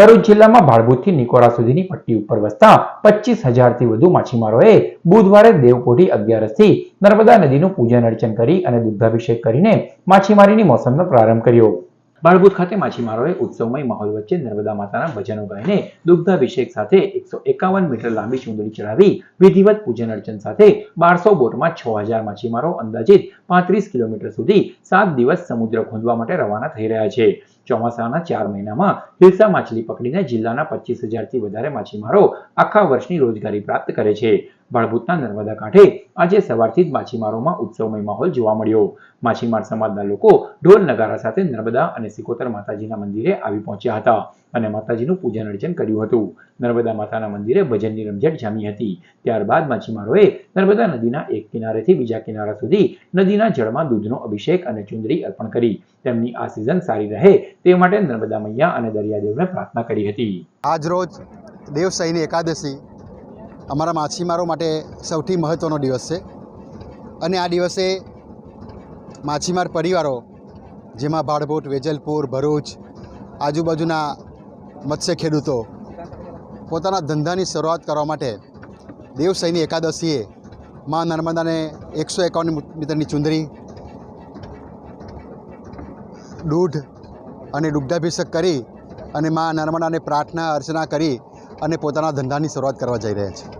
ભરૂચ જિલ્લામાં ભાડભૂતથી નિકોળા સુધીની પટ્ટી ઉપર વસતા પચીસ હજારથી વધુ માછીમારોએ બુધવારે દેવપોઢી અગિયારસથી નર્મદા નદીનું પૂજન અર્ચન કરી અને દુગ્ધાભિષેક કરીને માછીમારીની મોસમનો પ્રારંભ કર્યો. ભાડભૂત ખાતે માછીમારોએ ઉત્સવમય માહોલ વચ્ચે નર્મદા માતાના ભજનો ગાઈને દુગ્ધાભિષેક સાથે એકસો એકાવન મીટર લાંબી ચુંદડી ચડાવી વિધિવત પૂજન અર્ચન સાથે બારસો બોટમાં છ હજાર માછીમારો અંદાજિત પાંત્રીસ કિલોમીટર સુધી સાત દિવસ સમુદ્ર ખોદવા માટે રવાના થઈ રહ્યા છે. ચોમાસાના ચાર મહિનામાં હિલસા માછલી પકડીને જિલ્લાના પચીસ હજારથી વધારે માછીમારો આખા વર્ષની રોજગારી પ્રાપ્ત કરે છે. ભાડભૂતના નર્મદા કાંઠે આજે સવારથી જ માછીમારોમાં ઉત્સવમય માહોલ જોવા મળ્યો. માછીમાર સમાજના લોકો ઢોલ નગારા સાથે નર્મદા અને સિકોતર માતાજીના મંદિરે આવી પહોંચ્યા હતા અને માતાજીનું પૂજન અર્ચન કર્યું હતું. નર્મદા માતાના મંદિરે ભજનની રમઝટ જામી હતી. ત્યારબાદ માછીમારોએ નર્મદા નદીના એક કિનારેથી બીજા કિનારા સુધી નદીના જળમાં દૂધનો અભિષેક અને ચુંદડી અર્પણ કરી. તેમની આ સિઝન સારી રહે તે માટે નર્મદા મૈયા અને દરિયાદેવને પ્રાર્થના કરી હતી. આજ રોજ દેવસહીની એકાદશી અમારા માછીમારો માટે સૌથી મહત્ત્વનો દિવસ છે. અને આ દિવસે માછીમાર પરિવારો, જેમાં ભાડભોટ, વેજલપુર, ભરૂચ, આજુબાજુના મત્સ્ય ખેડૂતો, પોતાના ધંધાની શરૂઆત કરવા માટે દેવસૈની એકાદશીએ મા નર્મદાને એકસો એકાવન મીટરની ચુંદરી, દૂધ અને દુગ્ધાભિષેક કરી અને મા નર્મદાને પ્રાર્થના અર્ચના કરી અને પોતાના ધંધાની શરૂઆત કરવા જઈ રહ્યા છે.